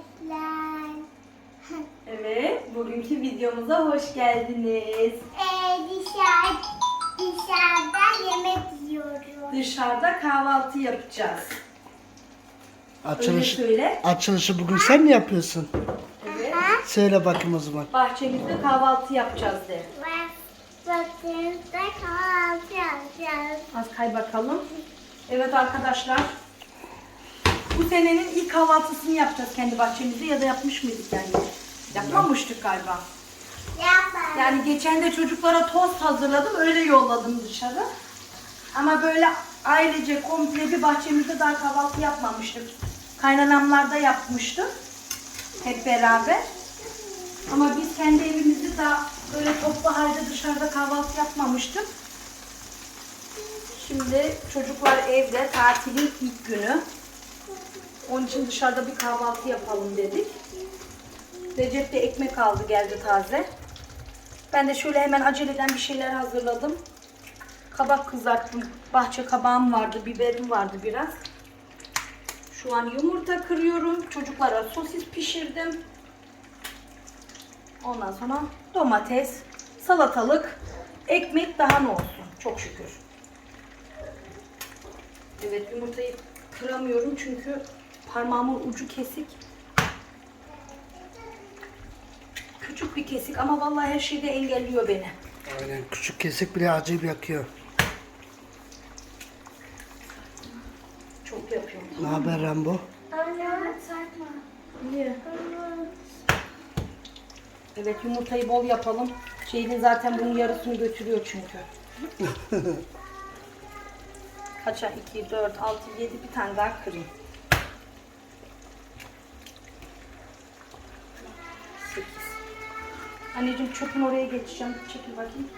Arkadaşlar. Evet, bugünkü videomuza hoş geldiniz. Ee, dışarı, dışarıda yemek yiyoruz. Dışarıda kahvaltı yapacağız. Öyle Açılış, söyle. açılışı bugün sen mi yapıyorsun? Evet. Söyle bakayım o zaman. Bahçemizde kahvaltı yapacağız de. Bakımda kahvaltı yapacağız. Az kay bakalım. Evet arkadaşlar. Bu senenin ilk kahvaltısını yapacağız kendi bahçemizde ya da yapmış mıydık yani? Yapmamıştık galiba. Yapalım. Yani geçen de çocuklara tost hazırladım, öyle yolladım dışarı. Ama böyle ailece komple bir bahçemizde daha kahvaltı yapmamıştık. Kaynanamlarda yapmıştık. Hep beraber. Ama biz kendi evimizde daha böyle toplu halde dışarıda kahvaltı yapmamıştık. Şimdi çocuklar evde, tatilin ilk günü. Onun için dışarıda bir kahvaltı yapalım dedik. Recep de ekmek aldı geldi taze. Ben de şöyle hemen aceleden bir şeyler hazırladım. Kabak kızarttım. Bahçe kabağım vardı, biberim vardı biraz. Şu an yumurta kırıyorum. Çocuklara sosis pişirdim. Ondan sonra domates, salatalık, ekmek daha ne olsun. Çok şükür. Evet yumurtayı kıramıyorum çünkü parmağımın ucu kesik. Küçük bir kesik ama vallahi her şeyde engelliyor beni. Aynen küçük kesik bile acayip yakıyor. Çok yapıyorum. Ne haber Rambo? Niye? Evet yumurtayı bol yapalım. Ceylin zaten bunun yarısını götürüyor çünkü. Kaça? 2, 4, 6, 7 bir tane daha kırayım. Anneciğim çöpün oraya geçeceğim. Çekil bakayım.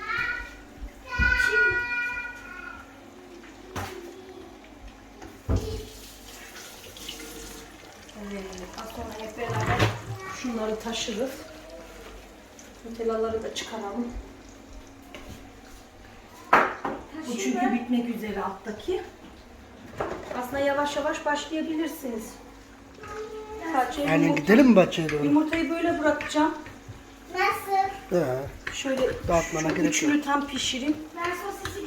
Evet, az sonra hep beraber şunları taşırız. Nutellaları da çıkaralım. Bu çünkü bitmek üzere alttaki. Aslında yavaş yavaş başlayabilirsiniz. Yani yumurta- gidelim mi bahçeye doğru? yumurtayı böyle bırakacağım. Şöyle Dağıtmana şu gerek üçlü tam pişirin.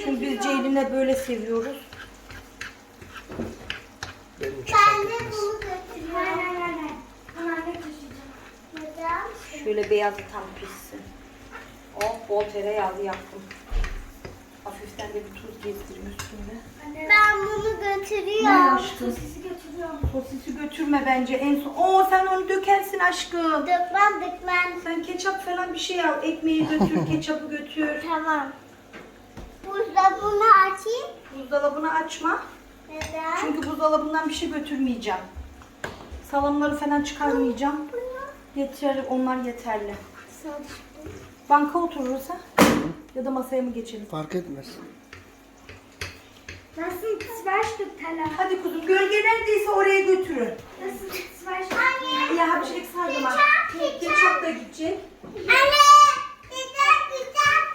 Çünkü biz Ceylin'le böyle seviyoruz. Benim için Ben fark de etmez. Şöyle beyazı tam pişsin. Oh bol tereyağlı yaptım. Hafiften de bir tuz gezdireyim üstünde. Ben bunu Ne götürüyorum. Sosisi götürme bence en son. Oo sen onu dökersin aşkım. Dökmem dökmem. Sen ketçap falan bir şey al. Ekmeği götür, ketçapı götür. Tamam. Buzdolabını açayım. Buzdolabını açma. Neden? Çünkü buzdolabından bir şey götürmeyeceğim. Salamları falan çıkarmayacağım. Yeter, onlar yeterli. Banka otururuz ha? Ya da masaya mı geçelim? Fark etmez. Nasıl kısvaçtık tala? Hadi kuzum gölge neredeyse oraya götürün. Nasıl kısvaçtık? Anne. Ya bir şey eksik her zaman. Ketçap, Ketçap da gidecek. Anne. Kitap kitap.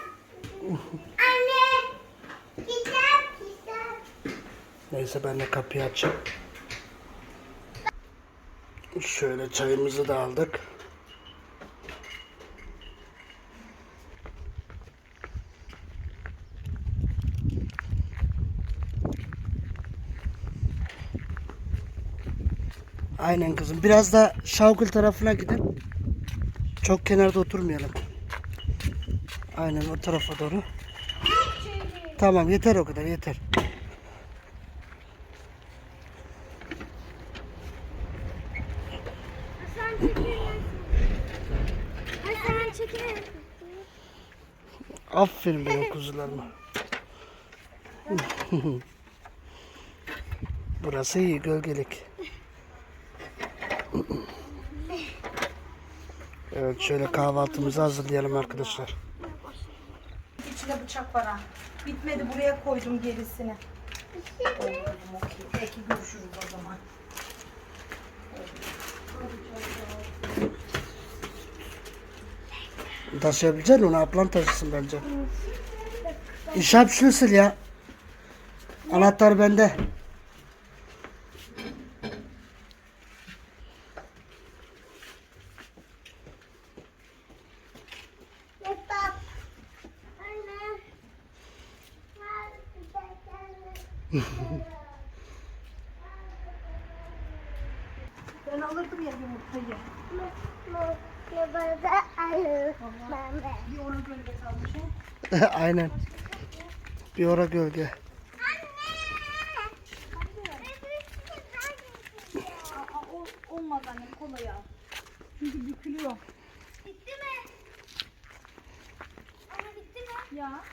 Anne. Kitap kitap. Neyse ben de kapıyı açayım. Şöyle çayımızı da aldık. Aynen kızım. Biraz da Şavkül tarafına gidin. Çok kenarda oturmayalım. Aynen o tarafa doğru. Tamam yeter o kadar yeter. Aferin benim kuzularıma. Burası iyi gölgelik. Evet şöyle kahvaltımızı hazırlayalım arkadaşlar. İçinde bıçak var ha. Bitmedi buraya koydum gerisini. Oğlum okey. Peki görüşürüz o zaman. Taşıyabilecek onu ablan taşısın bence. İşap schlüssel ya. Anahtar bende. Ben alırdım ya yumurtayı. Bir ona gölge kalmış. Aynen. Bir ora gölge. Olmaz annem kolay al. Çünkü bükülüyor. Bitti mi? Ama bitti mi? Ya.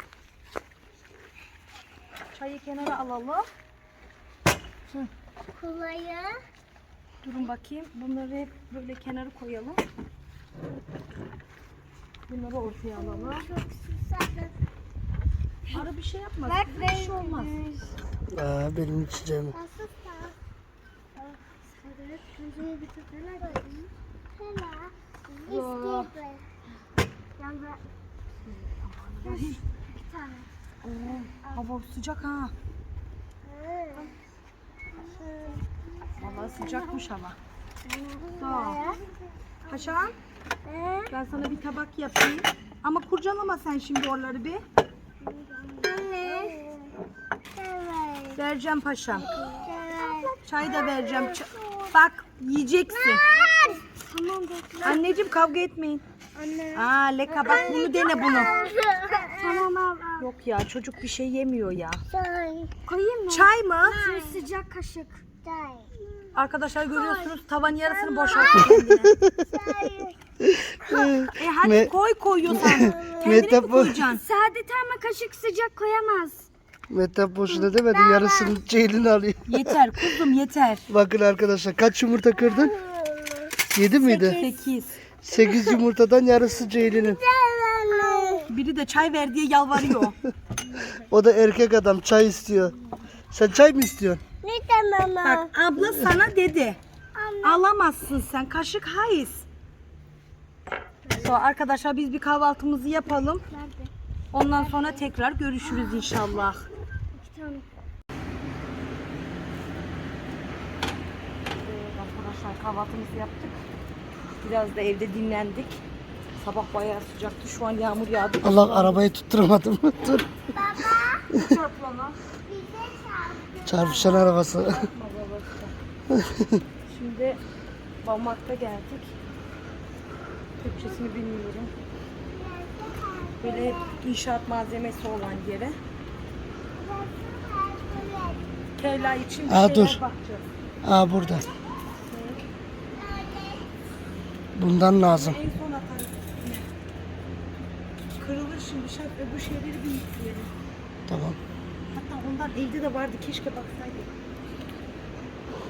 Çayı kenara alalım. Kolayı. Durun bakayım. Bunları hep böyle kenara koyalım. Bunları ortaya alalım. Çok susadım. Ara bir şey yapmaz. Bak bir şey olmaz. Aa, benim içeceğim. Bir tane. Oo, hava sıcak ha. Vallahi sıcakmış hava. Sağ ol. Ben sana bir tabak yapayım. Ama kurcalama sen şimdi oraları bir. Anne. Vereceğim paşam. Çay da vereceğim. Ç- Bak yiyeceksin. Anneciğim kavga etmeyin. Anne. Aa leka bak bunu dene bunu. Tamam al al. Yok ya çocuk bir şey yemiyor ya. Çay. Koyayım mı? Çay mı? Şu sıcak kaşık. Çay. Arkadaşlar görüyorsunuz tavan yarısını boşalttı kendine. E hadi Me- koy koyuyorsan. Kendine mi koyacaksın? Saadet ama kaşık sıcak koyamaz. Mete boşuna demedi. Yarısını Ceylin alıyor. Yeter kuzum yeter. Bakın arkadaşlar kaç yumurta kırdın? 7 miydi? 8. 8 yumurtadan yarısı Ceylin'in. Biri de çay ver diye yalvarıyor. O da erkek adam çay istiyor. Sen çay mı istiyorsun? Ne tamam Bak abla sana dedi. Alamazsın sen kaşık hayız. Sonra arkadaşlar biz bir kahvaltımızı yapalım. Nerede? Ondan sonra tekrar görüşürüz inşallah. İki tane. Evet arkadaşlar kahvaltımızı yaptık. Biraz da evde dinlendik. Sabah bayağı sıcaktı. Şu an yağmur yağdı. Allah arabayı tutturamadım. Dur. Çarpılana. Çarpışan arabası. Şimdi Baumarkt'a geldik. Türkçesini bilmiyorum. Böyle hep inşaat malzemesi olan yere. Keyla için bir Aa, şeyler dur. bakacağız. Aa burada. Bundan lazım. En son atarız. Kırılır şimdi şart öbür şeyleri bir yükleyelim. Tamam. Hatta ondan evde de vardı keşke baksaydık.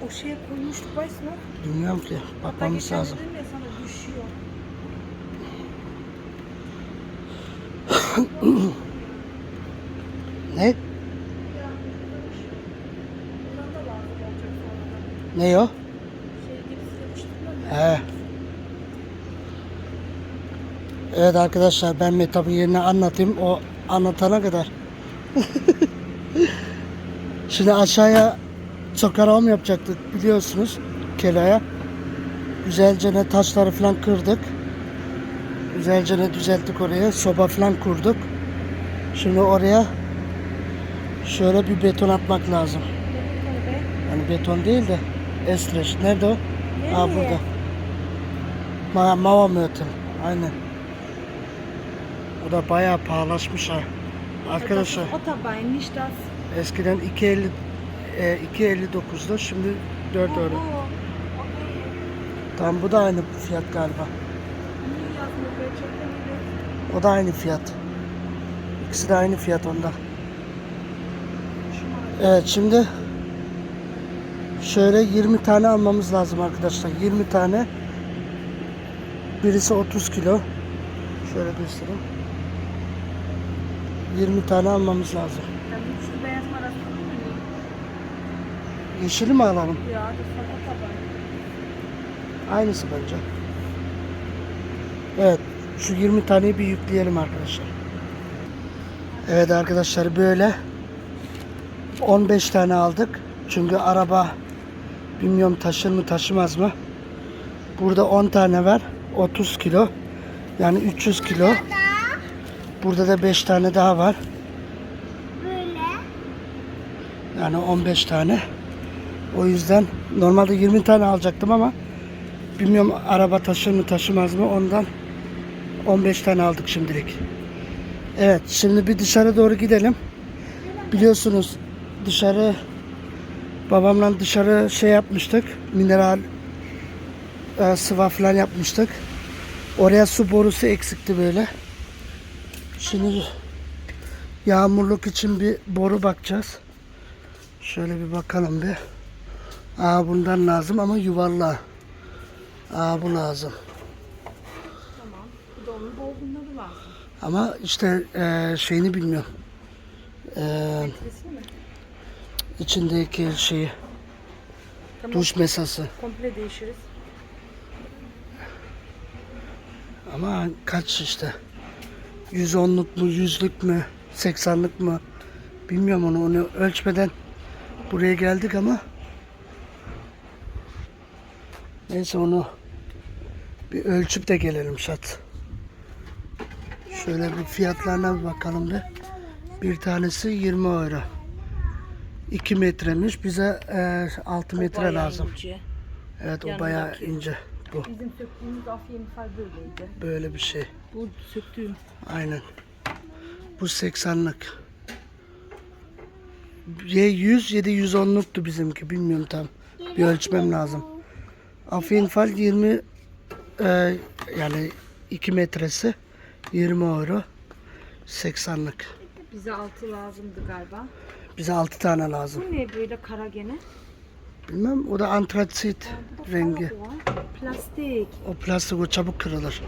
O şeye koymuştuk baysın mı? Bilmiyorum ki. Hatta Bakmamız geçen lazım. dedim ya sana düşüyor. Ne? Sonradan. Ne o? Şey gibi size yapıştırmam ya. He. Evet arkadaşlar ben metabın yerini anlatayım. O anlatana kadar. Şimdi aşağıya sokaram yapacaktık biliyorsunuz. Kelaya. Güzelce ne taşları falan kırdık. Güzelce ne düzelttik oraya. Soba falan kurduk. Şimdi oraya şöyle bir beton atmak lazım. Yani beton değil de esreş. Nerede o? Aa Nereye? burada. Ma Mava Möten. Aynen. O da bayağı pahalaşmış ha. Arkadaşlar O tabağı nicht das. eskiden 2.50 e, 2.59'da şimdi 4 euro. Tam bu da aynı fiyat galiba. O da aynı fiyat. İkisi de aynı fiyat onda. Evet şimdi şöyle 20 tane almamız lazım arkadaşlar. 20 tane. Birisi 30 kilo. Şöyle göstereyim. 20 tane almamız lazım. Ben üçlü beyaz parası mı? Yeşili mi alalım? Ya hadi. Aynısı bence. Evet. Şu 20 taneyi bir yükleyelim arkadaşlar. Evet arkadaşlar böyle 15 tane aldık. Çünkü araba bilmiyorum taşır mı taşımaz mı. Burada 10 tane var. 30 kilo. Yani 300 kilo. Burada da 5 tane daha var. Böyle. Yani 15 tane. O yüzden normalde 20 tane alacaktım ama bilmiyorum araba taşır mı taşımaz mı ondan 15 tane aldık şimdilik. Evet şimdi bir dışarı doğru gidelim. Biliyorsunuz dışarı babamla dışarı şey yapmıştık. Mineral e, sıva falan yapmıştık. Oraya su borusu eksikti böyle. Şimdi yağmurluk için bir boru bakacağız. Şöyle bir bakalım bir. Aa bundan lazım ama yuvarla. Aa bu lazım. Tamam. Bu da onun dolgunları lazım. Ama işte e, şeyini bilmiyorum. E, içindeki şeyi. Tamam. Duş mesası. Komple değişiriz. Ama kaç işte. 110'luk mu, 100'lük mü, 80'lık mı? Bilmiyorum onu. Onu ölçmeden buraya geldik ama neyse onu bir ölçüp de gelelim şat. Şöyle bir fiyatlarına bir bakalım bir. Bir tanesi 20 euro. 2 metremiş. Bize e, 6 metre lazım. ince. Evet o bayağı ince. Bu Bizim söktüğümüz afiye misal böyleydi. böyle bir şey. Bu söktüğüm. Aynen. Bu 80'lık. Ya 100 ya da 110'luktu bizimki. Bilmiyorum tam. Bir ölçmem lazım. Afinfal 20 e, yani 2 metresi 20 euro. 80'lık. Bize altı lazımdı galiba. Bize 6 tane lazım. Bu ne böyle kara gene? Bilmem o da antratsit Bu da rengi. Plastik. O plastik o çabuk kırılır.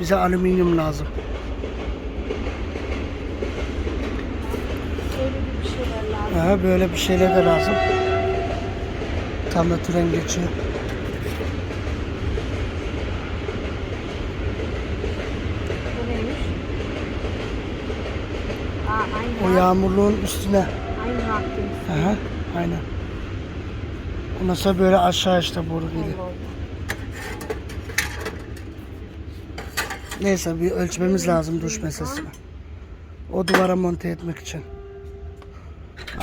Bize alüminyum lazım. Aha, böyle bir şeyler de lazım. Tam da tren geçiyor. O yağmurluğun üstüne. Aynı. Aha, aynen. Ondan sonra böyle aşağı işte boru geliyor. Neyse bir ölçmemiz lazım duş mesasını. O duvara monte etmek için.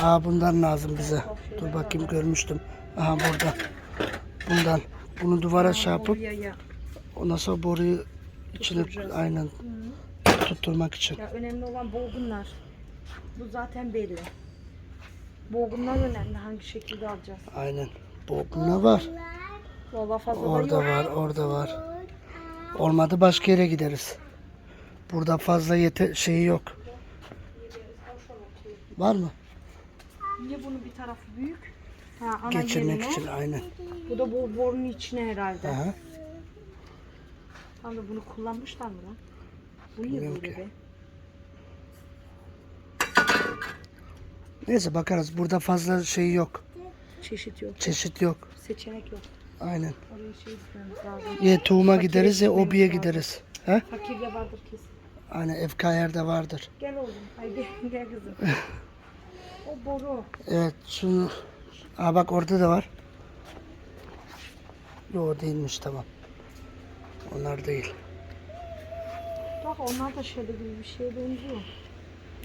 Aa bundan lazım bize. Dur bakayım görmüştüm. Aha burada. Bundan. Bunu duvara şey yapıp Ya, ya. ondan sonra boruyu içine aynen tutturmak için. ya önemli olan boğgunlar. Bu zaten belli. Boğgunlar önemli. Hangi şekilde alacağız? Aynen. Bu buna var. Valla fazla da Orada yok. var, orada var. Olmadı başka yere gideriz. Burada fazla yete şeyi yok. Var mı? Niye bunun bir tarafı büyük? Ha, ana Geçirmek yerine. için aynen. Bu da bu borunun içine herhalde. Aha. Tam da bunu kullanmışlar mı lan? Bu niye Bilmiyorum böyle ki. be? Neyse bakarız. Burada fazla şey yok. Çeşit yok. Çeşit yok. Seçenek yok. Aynen. Oraya şey gitmemiz lazım. Ya tuğuma Fakire gideriz ya gitmemiz obiye lazım. gideriz. He? Fakirde vardır kesin. Aynen FKR'de vardır. Gel oğlum. Haydi gel kızım. o boru. Evet şunu. Aa bak orada da var. Yo değilmiş tamam. Onlar değil. Bak onlar da şöyle gibi bir şeye benziyor.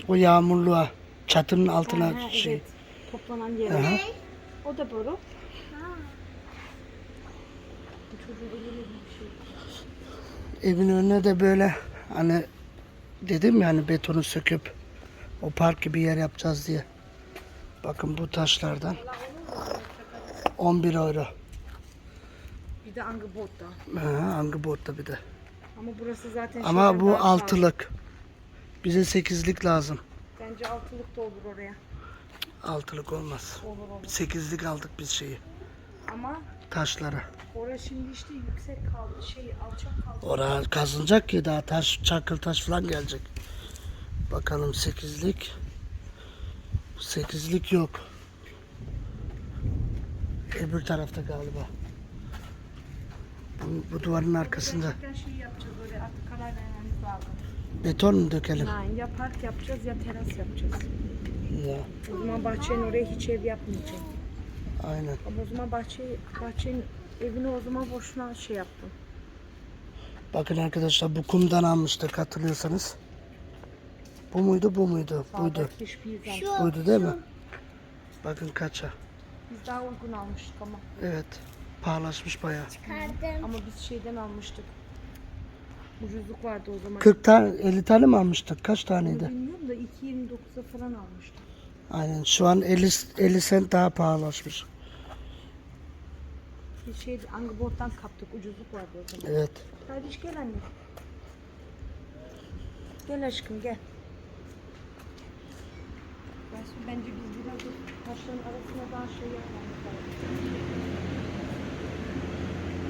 O yağmurluğa. Çatının altına Ha, ha, şey. Evet. Toplanan yer. Aha. O da boru. Evin önüne de böyle hani dedim ya hani betonu söküp o park gibi yer yapacağız diye. Bakın bu taşlardan 11 euro. Bir de angıbotta. Ha, hangi botta bir de. Ama burası zaten Ama bu altılık. Bize sekizlik lazım. Bence altılık da olur oraya. Altılık olmaz. Olur olur. Sekizlik aldık biz şeyi. Ama Taşlara. orası şimdi işte yüksek kaldı. Şey alçak kaldı. Oraya kazınacak ki daha taş, çakıl taş falan gelecek. Bakalım sekizlik. Sekizlik yok. Öbür tarafta galiba. Bu, bu duvarın arkasında. Gerçekten şey yapacağız böyle artık karar vermemiz lazım. Beton mu dökelim? Ha, ya park yapacağız ya teras yapacağız. Ya, O zaman bahçenin oraya hiç ev yapmayacağım. aynen. Ama o zaman bahçe, bahçenin evini o zaman boşuna şey yaptım. Bakın arkadaşlar bu kumdan almıştık hatırlıyorsanız. Bu muydu bu muydu? Buydu. Buydu değil mi? Bakın kaça. Biz daha uygun almıştık ama. Evet. Pahalaşmış bayağı. Çıkardım. Ama biz şeyden almıştık. Ucuzluk vardı o zaman. 40 tane 50 tane mi almıştık? Kaç taneydi? Bilmiyorum da 2.29'a falan almıştık. Aynen. Şu an 50 50 sent daha pahalaşmış. Biz şey Angbort'tan kaptık. Ucuzluk vardı o zaman. Evet. Kardeş gel anne. Gel aşkım gel. Ben şimdi bence biz biraz da taşların arasına daha şey yapmamız lazım.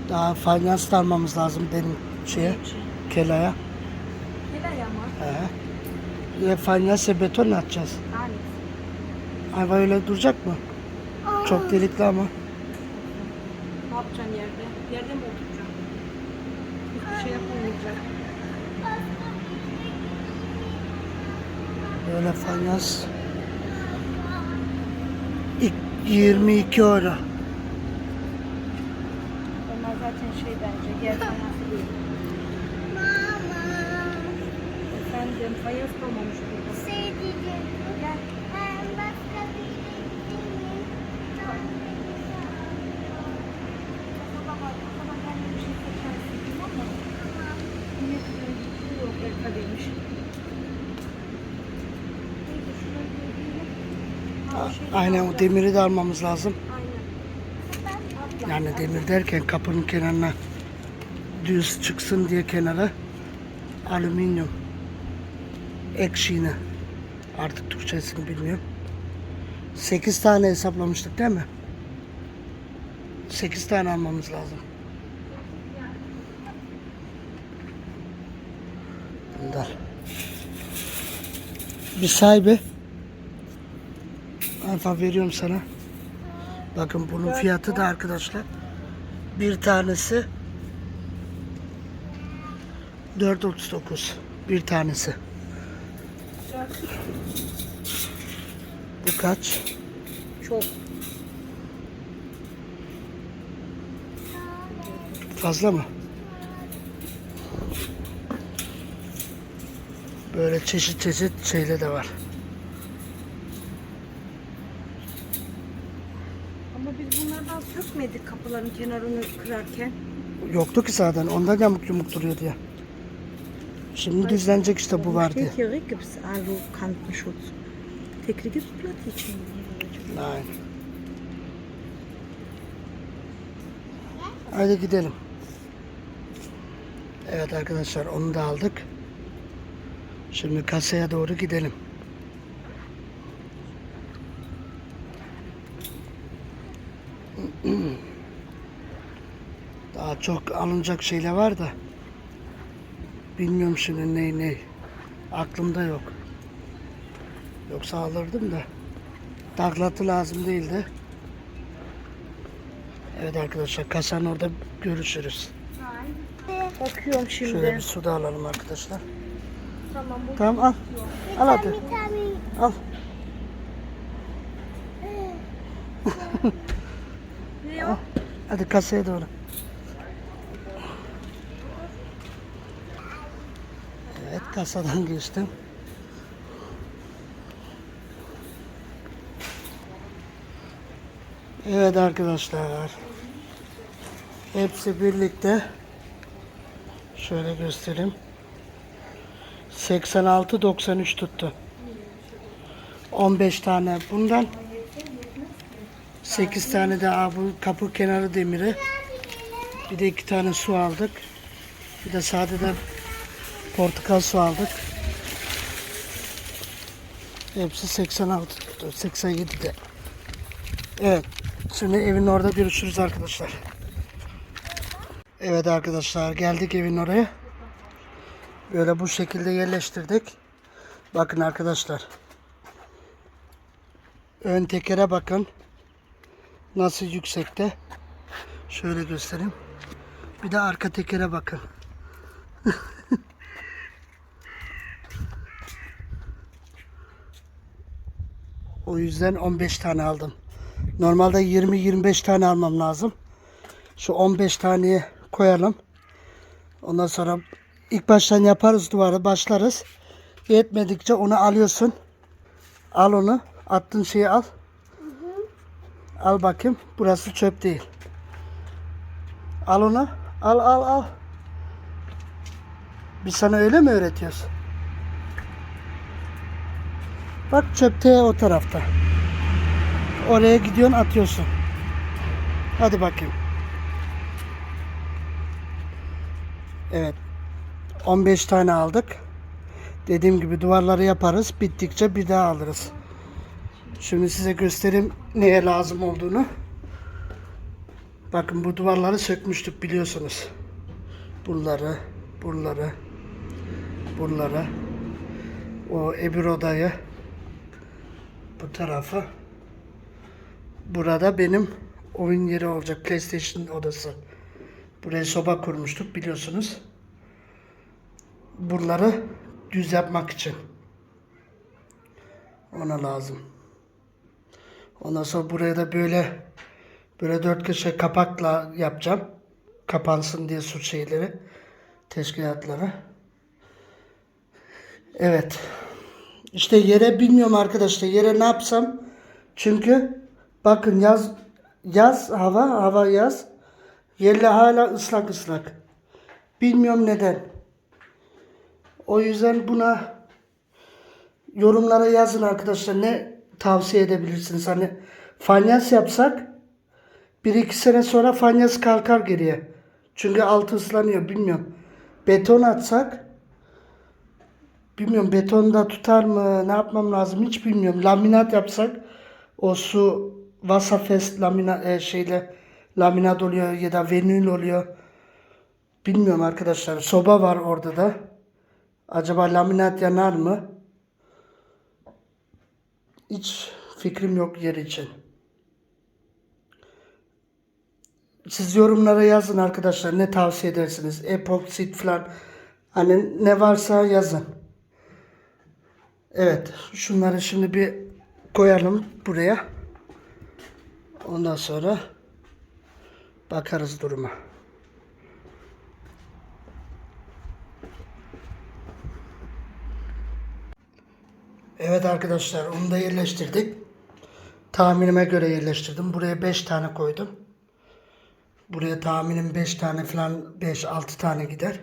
Daha fayans da almamız lazım benim şeye, kelaya. Gel ayağıma. He. Ya fayansla beton atacağız. Hani. Ay böyle duracak mı? Çok delikli ama. Ne yapacaksın yerde? Yerde mi oturacaksın? Hiçbir şey yapamayacak. Böyle fayans. İk- 22 euro. Onlar zaten şey bence yer Efendim fayans kalmamış burada. Şey diyeceğim. Gel. Ben başka bir şey şey şeyi Aynen o demiri de almamız lazım. Yani demir derken kapının kenarına düz çıksın diye kenara alüminyum ekşiğini artık Türkçesini bilmiyorum. 8 tane hesaplamıştık değil mi? 8 tane almamız lazım. Bunlar. Bir sahibi. Alfa veriyorum sana. Bakın bunun fiyatı da arkadaşlar. Bir tanesi 4.39. Bir tanesi. Bu kaç? Çok. Fazla mı? Böyle çeşit çeşit şeyle de var. Ama biz bunlardan sökmedik kapıların kenarını kırarken. Yoktu ki zaten. Ondan yamuk yumuk duruyordu ya. Şimdi düzlenecek işte bu var diye. Steht hier gibt es Alu-Kantenschutz. Der Kreditplatte için. Aynen. Hadi gidelim. Evet arkadaşlar onu da aldık. Şimdi kasaya doğru gidelim. Daha çok alınacak şeyler var da. Bilmiyorum şimdi ne ne. Aklımda yok. Yoksa alırdım da. Taklatı lazım değildi. Evet arkadaşlar kasanın orada görüşürüz. Bakıyorum şimdi. Şöyle bir su da alalım arkadaşlar. Tamam Tamam al. Al hadi. Vitamin. Al. Hadi kasaya doğru. Evet kasadan geçtim. Evet arkadaşlar. Hepsi birlikte şöyle göstereyim. 86-93 tuttu. 15 tane bundan 8 tane de bu kapı kenarı demiri. Bir de iki tane su aldık. Bir de sade de portakal su aldık. Hepsi 86 tuttu. 87 de. Evet. Şimdi evin orada görüşürüz arkadaşlar. Evet arkadaşlar geldik evin oraya. Böyle bu şekilde yerleştirdik. Bakın arkadaşlar. Ön tekere bakın. Nasıl yüksekte. Şöyle göstereyim. Bir de arka tekere bakın. o yüzden 15 tane aldım. Normalde 20-25 tane almam lazım. Şu 15 taneye koyalım. Ondan sonra ilk baştan yaparız duvarı başlarız. Yetmedikçe onu alıyorsun. Al onu. Attığın şeyi al. Al bakayım. Burası çöp değil. Al onu. Al al al. Biz sana öyle mi öğretiyoruz? Bak çöpte o tarafta. Oraya gidiyorsun atıyorsun. Hadi bakayım. Evet. 15 tane aldık. Dediğim gibi duvarları yaparız. Bittikçe bir daha alırız. Şimdi size göstereyim neye lazım olduğunu. Bakın bu duvarları sökmüştük biliyorsunuz. Buraları, buraları, buraları. O öbür odayı, bu tarafı. Burada benim oyun yeri olacak. PlayStation odası. Buraya soba kurmuştuk biliyorsunuz. Buraları düz yapmak için. Ona lazım. Ondan sonra buraya da böyle böyle dört köşe kapakla yapacağım. Kapansın diye su şeyleri, teşkilatları. Evet. İşte yere bilmiyorum arkadaşlar. Yere ne yapsam? Çünkü bakın yaz yaz hava hava yaz. Yerle hala ıslak ıslak. Bilmiyorum neden. O yüzden buna yorumlara yazın arkadaşlar ne tavsiye edebilirsiniz. Hani fanyas yapsak bir iki sene sonra fanyas kalkar geriye. Çünkü altı ıslanıyor bilmiyorum. Beton atsak bilmiyorum betonda tutar mı ne yapmam lazım hiç bilmiyorum. Laminat yapsak o su Vasafest lamina e, şeyle laminat oluyor ya da venül oluyor. Bilmiyorum arkadaşlar. Soba var orada da. Acaba laminat yanar mı? Hiç fikrim yok yer için. Siz yorumlara yazın arkadaşlar ne tavsiye edersiniz? Epoksit falan hani ne varsa yazın. Evet şunları şimdi bir koyalım buraya. Ondan sonra bakarız duruma. Evet arkadaşlar onu da yerleştirdik. Tahminime göre yerleştirdim. Buraya 5 tane koydum. Buraya tahminim 5 tane falan 5-6 tane gider.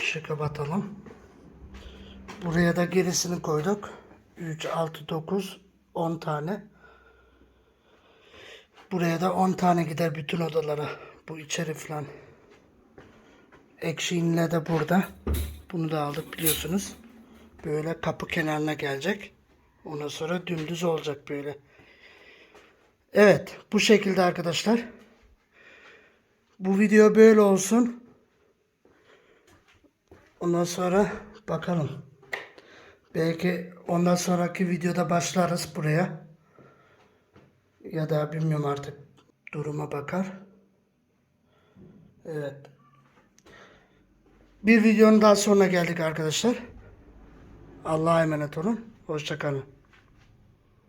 Işığı kapatalım. Buraya da gerisini koyduk. 3, 6, 9, 10 tane. Buraya da 10 tane gider bütün odalara. Bu içeri falan. Ekşiğinle de burada. Bunu da aldık biliyorsunuz. Böyle kapı kenarına gelecek. Ondan sonra dümdüz olacak böyle. Evet bu şekilde arkadaşlar. Bu video böyle olsun. Ondan sonra bakalım. Belki ondan sonraki videoda başlarız buraya. Ya da bilmiyorum artık duruma bakar. Evet. Bir videonun daha sonuna geldik arkadaşlar. Allah'a emanet olun. Hoşçakalın.